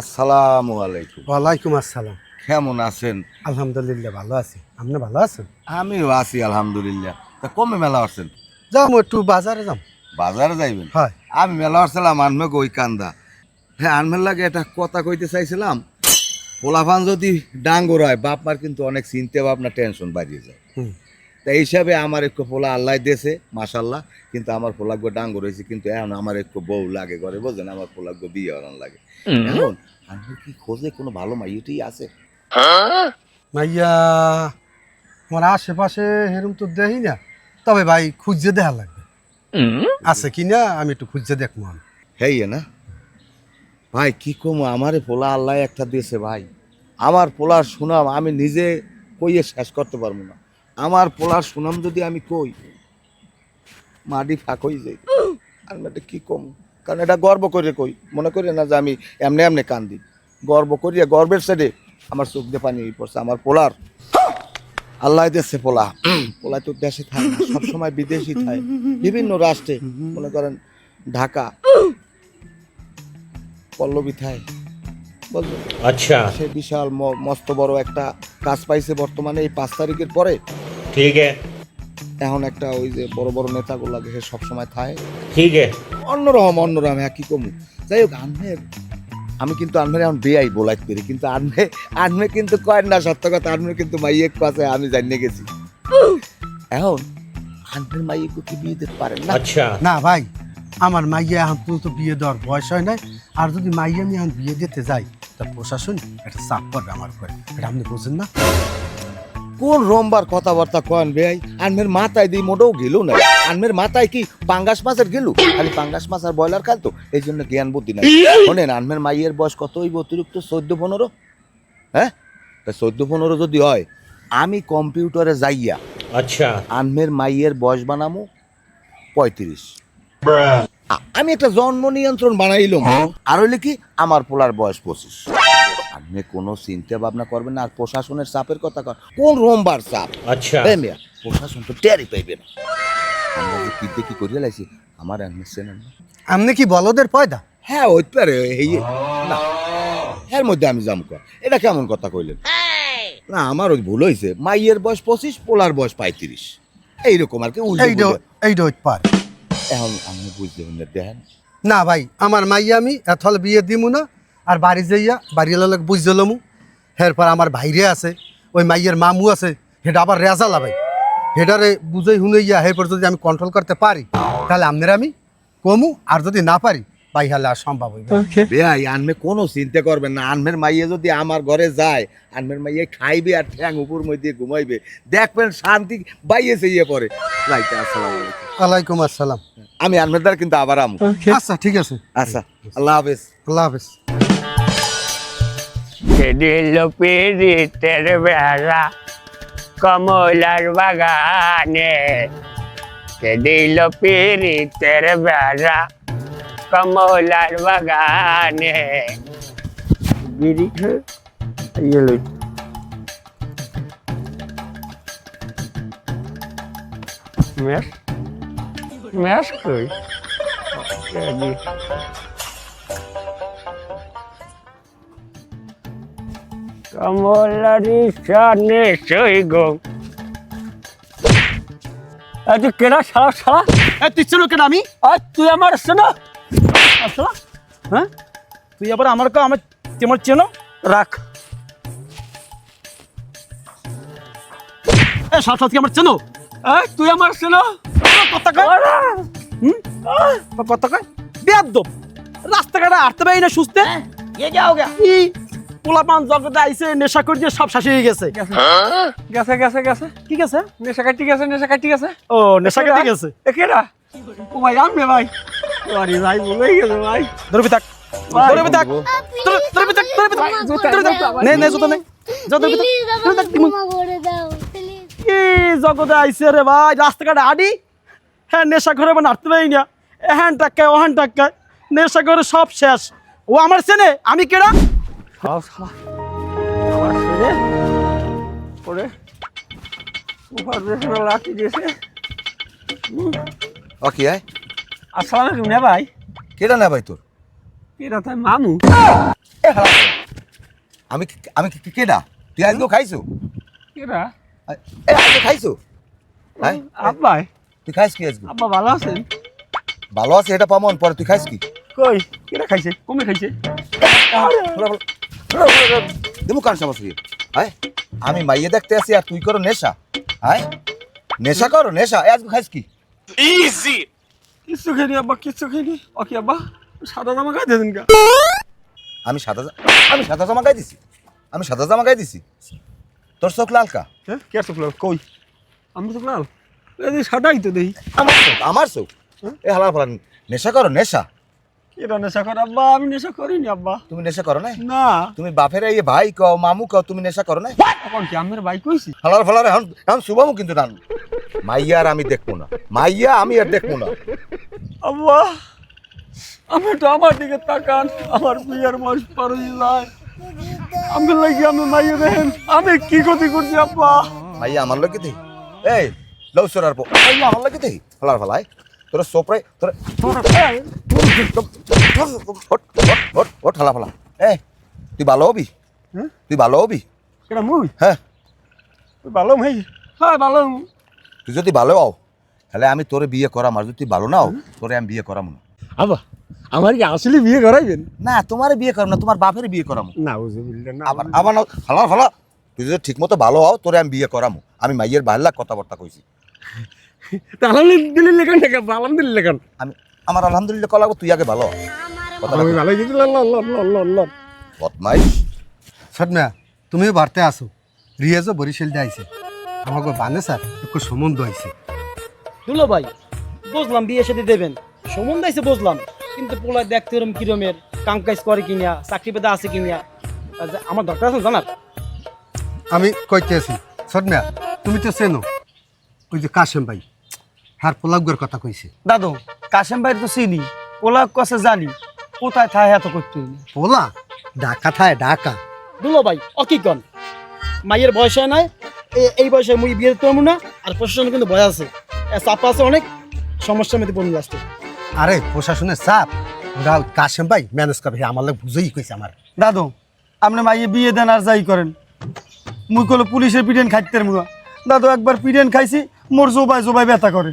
আসসালামু আলাইকুম। ওয়ালাইকুম আসসালাম। কেমন আছেন? আলহামদুলিল্লাহ ভালো আছি। আপনি ভালো আছেন? আমিও আছি আলহামদুলিল্লাহ। তা কমে মেলা আসছেন? যাম একটু বাজারে যাম। বাজারে যাইবেন? হয়। আমি মেলা আসছিলাম আনমে ওই কান্দা। হ্যাঁ আনমের লাগে একটা কথা কইতে চাইছিলাম। পোলাপান যদি ডাঙ্গর হয় বাপ মার কিন্তু অনেক চিন্তা ভাবনা টেনশন বাড়িয়ে যায়। হুম। তা হিসাবে আমার একটু পোলা আল্লাহ দেশে মাসাল্লাহ কিন্তু আমার পোলাগ্য ডাঙ্গর হয়েছে কিন্তু এখন আমার একটু বউ লাগে ঘরে বুঝলেন? আমার পোলাগ্য বিয়ে হরান লাগে। এখন আনমের কি খোঁজে কোনো ভালো মাইয়ুটি আছে? মাইয়া আমার আশেপাশে হেরম তো দেখি না। তবে ভাই খুঁজে দেখা লাগবে। আছে কি না আমি একটু খুঁজে দেখব আমি। হেই না। ভাই কি কম আমারে পোলা আল্লাহ একটা দিয়েছে ভাই। আমার পোলার সুনাম আমি নিজে কইয়ে শেষ করতে পারব না। আমার পোলার সুনাম যদি আমি কই, মাটি ফাঁক হয়ে যাই আর এটা কি কম? কারণ এটা গর্ব করে কই, মনে করি না যে আমি এমনি এমনি কান্দি। গর্ব করিয়া, গর্বের সাইডে আমার চোখ দিয়ে পানি পড়ছে। আমার পোলার, আল্লাহ দেশে পোলা। পোলা তো দেশে থাকে সবসময় বিদেশি থাকে, বিভিন্ন রাষ্ট্রে। মনে করেন ঢাকা, পল্লবী থায় আচ্ছা। সে বিশাল মস্ত বড় একটা কাজ পাইছে বর্তমানে এই পাঁচ তারিখের পরে। ঠিক এখন একটা ওই যে বড় বড় নেতাগুলো সবসময় ঠিক অন্যরকম অন্যরকম একই হ্যাঁ, কমু। যাই হোক আমি কিন্তু আনমের এখন বেআই পেরি কিন্তু আনমে আনমে কিন্তু কয়েন না সত্য কথা আনমে কিন্তু মাইয়ে কাছে আমি জানিয়ে গেছি। এখন আনমের মাইয়ে কি বিয়ে দিতে পারেন না? আচ্ছা। না ভাই আমার মাইয়া এখন তো বিয়ে দেওয়ার বয়স হয় নাই আর যদি মাইয়া আমি এখন বিয়ে দিতে যাই তা প্রশাসন একটা চাপ করবে আমার উপরে এটা আপনি বুঝছেন না? কোন রোমবার কথাবার্তা কন ভাই আনমের মাথায় দিই মোটেও গেল না। আনমের মাথায় কি পাঙ্গাস মাছের গেল? খালি পাঙ্গাস মাছ আর ব্রয়লার খাল তো এই জন্য জ্ঞান বুদ্ধি নাই। শোনেন আনমের মাইয়ের বয়স কত হইব অতিরিক্ত? চোদ্দ পনেরো? হ্যাঁ? তা চোদ্দ পনেরো যদি হয় আমি কম্পিউটারে যাইয়া আচ্ছা। আনমের মাইয়ের বয়স বানামো পঁয়ত্রিশ। আমি একটা জন্ম নিয়ন্ত্রণ বানাইলাম। হ্যাঁ। আর হইলে কি? আমার পোলার বয়স পঁচিশ। আপনি কোনো চিন্তা ভাবনা করবেন না আর প্রশাসনের চাপের কথা কোন। রোমবার চাপ? আচ্ছা। প্রশাসন তো টেরি পাইবে না। আমরা কি দেখি করিয়া লাইছি আমার অ্যাডমিশন আপনি কি বলদের পয়দা? হ্যাঁ ওই তো আরে এই না এর মধ্যে আমি জাম এটা কেমন কথা কইলেন? না আমার ওই ভুল হয়েছে মাইয়ের বয়স পঁচিশ পোলার বয়স পঁয়ত্রিশ। এইরকম আর কি এইটা এইটা পারে। এখন আমি বুঝতে পারি দেখেন। না ভাই আমার মাইয়া আমি এথল বিয়ে দিমু না আর বাড়ি যাইয়া বাড়ি লোক বুঝতে লমু। এরপর আমার ভাইরে আছে ওই মাইয়ের মামু আছে সেটা আবার রেজালা ভাই। হেটারে বুঝাই হুনাইয়া এরপর যদি আমি কন্ট্রোল করতে পারি তাহলে আপনার আমি কমু আর যদি না পারি ভাই হালে আর সম্ভব হইবে না। বেয়াই আনমে কোনো চিন্তা করবেন না আনমের মাইয়ে যদি আমার ঘরে যায় আনমের মাইয়ে খাইবে আর ঠ্যাং উপর মধ্যে ঘুমাইবে দেখবেন শান্তি বাইয়েছে ইয়ে পরে রাইতে আসসালামু আলাইকুম। ওয়ালাইকুম আসসালাম। আমি আনমের কিন্তু আবার আমু। আচ্ছা ঠিক আছে। আচ্ছা আল্লাহ হাফেজ। আল্লাহ হাফেজ। দিল পিরিতের বেড়া কমলার বাগানে দিল পিরিতের বেড়া কমলার বাগানে। বিড়ি খেয়ে গেল মেস কই কমলারি সানে সই গো। তুই কেনা সারা সারা এ তুই ছিল কেন আমি? আর তুই আমার শোনো। আসলা হ্যাঁ? তুই আবার আমার কা আমার তোমার চেনো? রাখ। এ সাত সাত কি আমার চেনো? তুই আমার শোনো। কথা কয়? রাস্তাঘাটে আটতে পারি না সুস্থে? নেশা হ্যাঁ? গেছে। গেছে। গেছে গেছে ঠিক আছে নেশা গেছে নেশা গেছে। ও নেশা কাটি গেছে? ধরবি থাক। নে জুতো নে। কি জগতে আইছে রে ভাই? রাস্তাঘাটে আডি? হ্যাঁ নেশা করে মানে হাঁটতে পারি না। এহান টাক্কায় ওহান টাক্কায়। নেশা করে সব শেষ। ও আমার চেনে আমি কেডা? লাঠি দিয়েছে। হুম, ও কি আয়? আসসালামু আলাইকুম না ভাই। কেডা না ভাই তোর? তাই মামু আমি আমি কেডা? তুই আজকে খাইছো? এ আজকে খাইছো? হ্যাঁ? আব্বাই তুই খাইস কি আজকে? আব্বা ভালো আছেন ভালো আছে এটা পামন পরে তুই খাইস কি? কই? কেটা খাইছে? কমে খাইছে? দেবো কান সমস্যা হ্যাঁ? আমি মাইয়ে দেখতে আসি আর তুই করো নেশা। হ্যাঁ? নেশা করো নেশা। এ আজকে খাইস কি? কিচ্ছু খাইনি আব্বা কিচ্ছু খাইনি। ওকে আব্বা? সাদা জামা খাই দেন গা। আমি সাদা জা- আমি সাদা জামা গাই দিছি। আমি সাদা জামা গাই দিছি। তোর চোখ লাল কা? হ্যাঁ? কে চোখ লাল কই? আমি চোখ লাল? এই সাদাই তো দেই আমার চোখ আমার চোখ? এ হালার ফালা নেশা করো নেশা? কেটা নেশা করে? আব্বা আমি নেশা করিনি আব্বা। তুমি নেশা করো না না। তুমি বাপের এই ভাই কও মামু কও তুমি নেশা করো না এখন কি আমার বাইক কইছি? হালার ফালার এখন এখন শুভমু কিন্তু না মাইয়া আর আমি দেখব না। মাইয়া আমি আর দেখব না। আব্বা আমি তো আমার দিকে তাকান। আমার বিয়ের বয়স পার হয়ে যায়। আমি লাগি আমি মাইয়ে দেখেন আমি কি ক্ষতি করছি আব্বা? মাইয়া আমার লোকে দেই এই লও সরার পো মাইয়া আমার লোকে দেই হালার ফালায়। তোরা সোপরে তোরা ওট হালা ফালা। এই তুই ভালো হবি? হ্যাঁ? তুই ভালো হবি? এটা মুই? হ্যাঁ। তুই ভালো ভাই হ্যাঁ ভালো তুই যদি ভালো হও তাহলে আমি তোরে বিয়ে করাম আর যদি ভালো নাও তোরে আমি বিয়ে করাম না। আব্বা আমার কি আসলে বিয়ে করাইবেন? না তোমার বিয়ে করাম না তোমার বাপের বিয়ে করাম। না বুঝে বুঝলেন না আবার আবার হালা ফালা তুই যদি ঠিক মতো ভালো হও তোরে আমি বিয়ে করামু। আমি মাইয়ের বাহির কথাবার্তা কইছি। আলহামদুলিল্লাহ লেখান টাকা আলহামদুলিল্লাহ লেখান। আমি আমার আলহামদুলিল্লাহ কলাবো তুই আগে ভালো আমি কই। ভালো দিয়েছি লল লল লল লল লল বদমাইশ। সদমিয়া তুমিও বাড়তে আসো। রিয়াজও বরিশাল দিয়ে আইছে। আমাকে বানে স্যার একটু সম্বন্ধ আইছে। দুলো ভাই বুঝলাম বিয়ে সাথে দেবেন। সম্বন্ধ আছে বুঝলাম। কিন্তু পোলায় দেখতে ওরম কিরমের কাম কাজ করে কিনা চাকরি পেতে আছে কিনা আমার দরকার আছে জানার? আমি কইতে আছি সদমিয়া তুমি তো চেনো ওই যে কাশেম ভাই হার পোলাগুয়ের কথা কইছে। দাদু কাশেম ভাই তো চিনি পোলা কষে জানি কোথায় থায় এত করতে পোলা ঢাকা থায় ঢাকা। দুলো ভাই অকি কন? মাইয়ের বয়স হয় নাই এই বয়সে মুই বিয়ে করব না আর প্রশাসনে কিন্তু ভয় আছে। চাপা আছে অনেক সমস্যার মধ্যে বন্ধু আসছে আরে প্রশাসনের চাপ ওরা কাশেম ভাই ম্যানেজ করবে হে আমার লোক বুঝেই কইছে আমার। দাদু আপনি মাইয়ে বিয়ে দেন আর যাই করেন। মুই কলো পুলিশের পিডেন খাইতে মুয়া দাদু একবার পিডেন খাইছি মোর জোবাই জোবাই ব্যথা করে।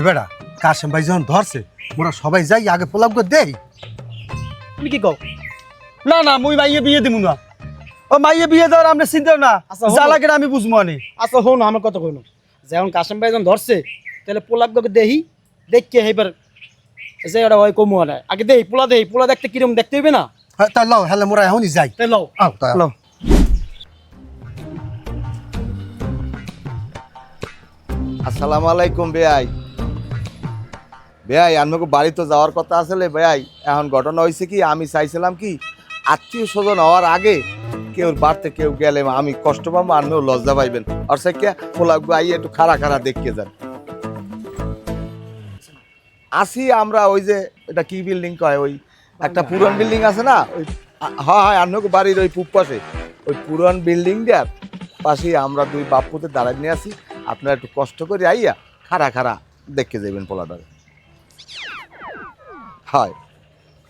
এবারা কাশেম ভাই যখন ধরছে মোরা সবাই যাই আগে পোলাগুলো দেই। তুমি কি কও? না না মুই মাইয়ে বিয়ে দিমু না। ও মাইয়ে বিয়ে দেওয়ার আমরা চিন্তা না। জ্বালাকে আমি বুঝব আনি। আচ্ছা হো না আমার কথা কইনো যেমন কাশেম ভাই যখন ধরছে তাহলে পোলাক গকে দেহি দেখকে হেবার যে ওটা হয় কমু না আগে দেই পোলা দেই পোলা দেখতে কিরম দেখতে হইবে না? হ্যাঁ তাই লও হেলে মোরা এখনই যাই। তাই লও। আও তাই লও। আসসালামু আলাইকুম বেয়াই বেয়াই আমাকে বাড়ি তো যাওয়ার কথা আসলে বেয়াই এখন ঘটনা হয়েছে কি আমি চাইছিলাম কি আত্মীয় স্বজন হওয়ার আগে কেউ বাড়তে কেউ গেলে আমি কষ্ট পাবো আমিও লজ্জা পাইবেন। আর সে কে পোলাগু আই একটু খাড়া খাড়া দেখিয়ে যান। আসি আমরা ওই যে এটা কি বিল্ডিং কয়? ওই একটা পুরান বিল্ডিং আছে না? ওই হ্যাঁ হ্যাঁ আপনাকে বাড়ির ওই পুব পাশে। ওই পুরান বিল্ডিং দেয়ার পাশে আমরা দুই বাপুতে দাঁড়ায় নিয়ে আসি। আপনারা একটু কষ্ট করে আইয়া খাড়া খাড়া দেখে যাবেন পোলাটারে হয়।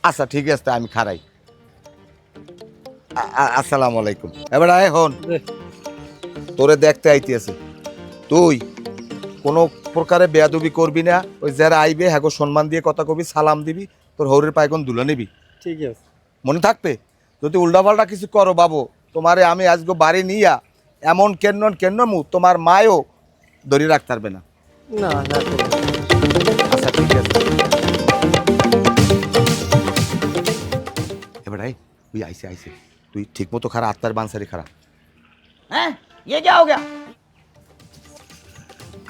আচ্ছা ঠিক আছে তা আমি খাড়াই। আসসালামু আলাইকুম। এবার আয় হন। তোরে দেখতে আইতেছে। তুই কোনো প্রকারে বেয়াদবি করবি না। ওই যারা আইবে হ্যাঁ সম্মান দিয়ে কথা কবি সালাম দিবি তোর হৌরের পায়কন দুলে নিবি। ঠিক আছে। মনে থাকবে? যদি উল্টাপাল্টা কিছু করো বাবু তোমারে আমি আজকে বাড়ি নিয়া এমন কেন কেন মু তোমার মায়ও ধরে রাখতে পারবে না। আচ্ছা ঠিক আছে। এবার আইসে আইসে। তুই ঠিক মতো খারা আত্মার বানসারি খারা। হ্যাঁ ইয়ে যাও গা।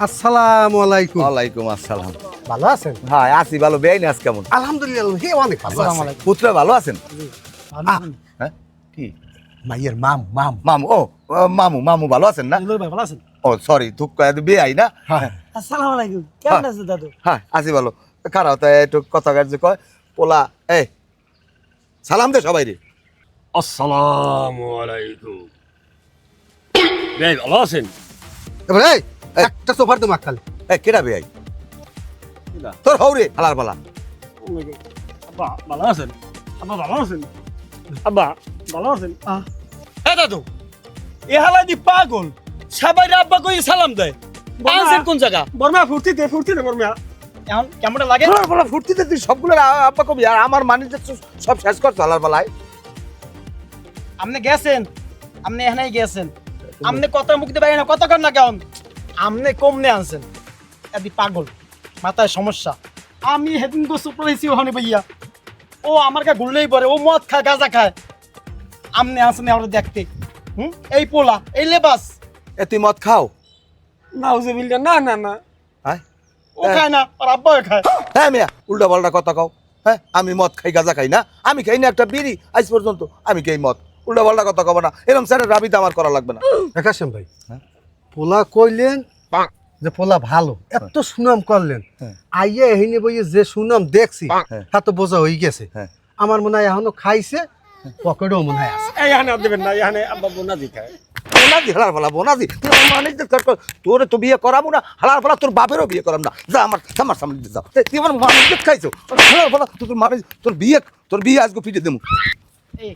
আসসালামু আলাইকুম। ওয়ালাইকুম আসসালাম। ভালো আছেন? হ্যাঁ আসি ভালো। বেআইনি আজ কেমন আলহামদুলিল্লাহ হে অনেক ভালো আসসালামু আছে আলাইকুম। ভালো আছেন? হ্যাঁ? কি? মাইয়ের মাম মাম। মামু ও মামু মামু ভালো আছেন না? ভালো আছেন? ও সরি দুঃখ বেআই না? হ্যাঁ। আসসালামু আলাইকুম। কেমন আছেন দাদু? হ্যাঁ আসি ভালো। খারাপ তাই একটু কথা কার্য কয়। পোলা এই সালাম দে সবাই রে আসসালামু আলাইকুম। ভাই ভালো আছেন? এবার এই একটা সোফার তো মাখালে এ কেডা বেআই কিরা? তোর হৌরে হালার পালা আব্বা ভালো আছেন? আব্বা ভালো আছেন? আব্বা ভালো আছেন? হ্যাঁ দাদু এ হালাই দি পাগল। সবাই আব্বা কই সালাম দেয়। আনছেন কোন জায়গা? বর্মা ফুর্তিতে ফুর্তিতে বর্মা। এখন কেমন লাগে? হালার পালা ফুর্তিতে তুই সবগুলো আব্বা কবি। আর আমার মানিজ্য সব শেষ করছ হালার পালায় আপনি গেছেন? আপনি এখানেই গেছেন? আপনি কথা মুখ দিয়ে বাইরে না। কথা কর না কেমন? আপনি কমনে আনছেন। এদি পাগল মাথায় সমস্যা। আমি হেদিন গোসল পড়েছি ওখানে ভাইয়া ও আমার কা ঘুরলেই পরে ও মদ খায় গাঁজা খায়। আমনে আনছেন আমরা দেখতে। হুম? এই পোলা এই লেবাস। এ তুই মদ খাও? নাউজুবিল্লাহ না না না। হ্যাঁ? ও খায় না আর আব্বাও খায়। হ্যাঁ মিয়া উল্টা পাল্টা কথা কও। হ্যাঁ আমি মদ খাই গাঁজা খাই না। আমি খাই না একটা বিড়ি আজ পর্যন্ত আমি খাই মদ। উল্টা পাল্টা কথা কব না। এরকম স্যারের রাবিতে আমার করা লাগবে না। একাশেম ভাই। হ্যাঁ? পোলা কইলেন যে পোলা ভালো এত সুনাম করলেন। হ্যাঁ। আইয়া এহিনে বইয়ে যে সুনাম দেখছি হ্যাঁ। তা তো বোঝা হয়ে গেছে। হ্যাঁ। আমার মনে হয় এখনও খাইছে পকেটও মনে হয় আছে। এই এখানে দেবেন না এখানে আব্বা বোনা দিখায় বোনাজি হালার ফালা বোনাজি তুই মানিজ্য তোর তো বিয়ে করাবো না হালার ফালা তোর বাপেরও বিয়ে করাম না। যা আমার আমার সামনে দিয়ে যাও তুই আমার মানিজ্য খাইছো? হালার ফালা তুই তোর মানিজ তোর বিয়ে তোর বিয়ে আজকে ফিটে দেবো। এই।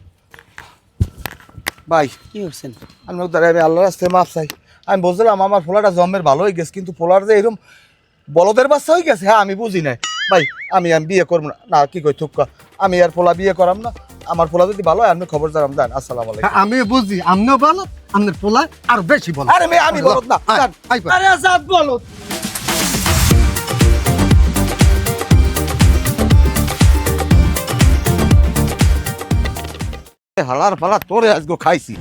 ভাই। কি করছেন? আমি ওদের আমি আল্লাহর রাস্তায় মাপ চাই। আমি বুঝলাম আমার ফোলাটা জন্মের ভালো হয়ে গেছে কিন্তু ফোলার যে এরকম বলদের বাচ্চা হয়ে গেছে হ্যাঁ আমি বুঝি নাই। ভাই আমি আমি বিয়ে করব না। না কি কই থুকা আমি আর পোলা বিয়ে করাম না। আমার পোলা যদি ভালো হয় আপনি খবর জানাম দেন আসসালাম আলাইকুম। হ্যাঁ, আমি বুঝি আমনেও ভালো আপনার পোলা আর বেশি ভালো আরে মেয়ে আমি বলত না আরে আজাদ বলো হালার ফালা তোরে আজকে খাইছি।